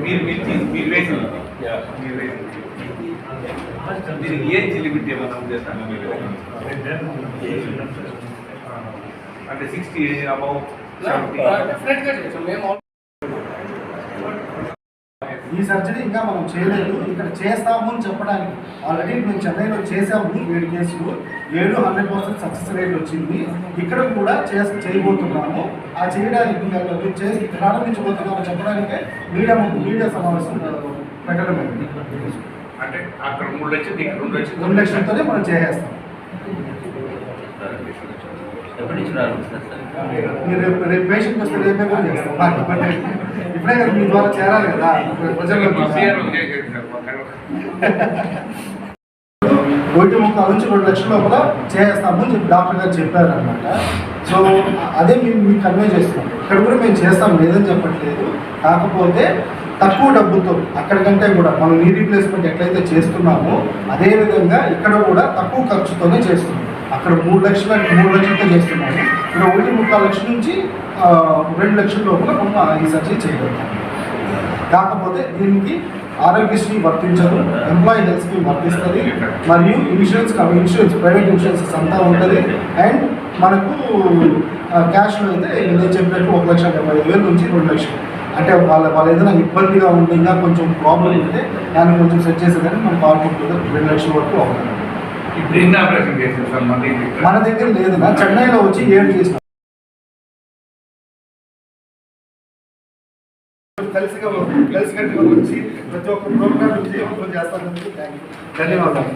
మీరు మీరు తీసి- మీరు వేసి మీరు వేసింది దీనికి ఏజ్ లిమిట్ ఏమైనా ఉందా అంటే సిక్స్టీ అబౌవ్ ఈ సర్జరీ ఇంకా మనం చేయలేదు. ఇక్కడ చేస్తాము అని చెప్పడానికి. ఆల్రెడీ మేము చెన్నైలో చేసాము ఏడు కేసులు. ఏడు హండ్రెడ్ పర్సెంట్ సక్సెస్ రేట్ వచ్చింది. ఇక్కడ కూడా చేస్ చేయబోతున్నాము. ఆ చేయడానికి మేము చేసి ప్రారంభించబోతున్నాము చెప్పడానికే మీడియా మీడియా సమావేశం పెట్టడం అయింది. అంటే అక్కడ మూడు లక్షలు ఇక్కడ రెండు లక్షలు. రెండు లక్షలతోనే మనం చేసేస్తాం. ఎప్పటి నుంచి ప్రారంభిస్తారు సార్? మీరు రేపు రేపు పేషెంట్ వస్తే రేపే కూడా చేస్తాం. మాకు ఇబ్బంది లేదు. ఇప్పుడే కదా మీ ద్వారా చేరాలి కదా. ఒకటి ముక్క నుంచి రెండు లక్షల లోపల చేస్తామని చెప్పి డాక్టర్ గారు చెప్పారు అనమాట సో అదే మేము మీకు కన్వే చేస్తున్నాం ఇక్కడ కూడా మేము చేస్తాం లేదని చెప్పట్లేదు. కాకపోతే తక్కువ డబ్బుతో అక్కడికంటే కూడా మనం నీ రీప్లేస్మెంట్ ఎట్లయితే చేస్తున్నామో అదే విధంగా ఇక్కడ కూడా తక్కువ ఖర్చుతోనే చేస్తున్నాం. అక్కడ మూడు లక్షల మూడు లక్షలతో చేస్తున్నాము ఇక్కడ ఒకటి ముప్పై లక్షల నుంచి రెండు లక్షల లోపల మనం ఈ సర్జరీ చేయగలుగుతాం కాకపోతే దీనికి ఆరోగ్యశ్రీ వర్తించదు ఎంప్లాయీ హెల్త్ స్కీమ్ వర్తిస్తుంది మరియు ఇన్సూరెన్స్ ఇన్సూరెన్స్ ప్రైవేట్ ఇన్సూరెన్స్ అంతా ఉంటుంది. అండ్ మనకు క్యాష్లో అయితే నేను చెప్పినట్టు ఒక లక్ష డెబ్బై ఐదు వేల నుంచి రెండు లక్షలు. అంటే వాళ్ళ వాళ్ళ ఏదైనా ఇబ్బందిగా ఉంది ఇంకా కొంచెం ప్రాబ్లం ఉంటే దాన్ని కొంచెం సెట్ చేసేదాన్ని మనం పాల్గొంటుంది రెండు లక్షల వరకు అవుతుంది. మన దగ్గర లేదు చెన్నైలో వచ్చి ఏం చేస్తాం కలిసిగా వచ్చి ప్రతి ఒక్క ప్రోగ్రామ్ ధన్యవాదాలు.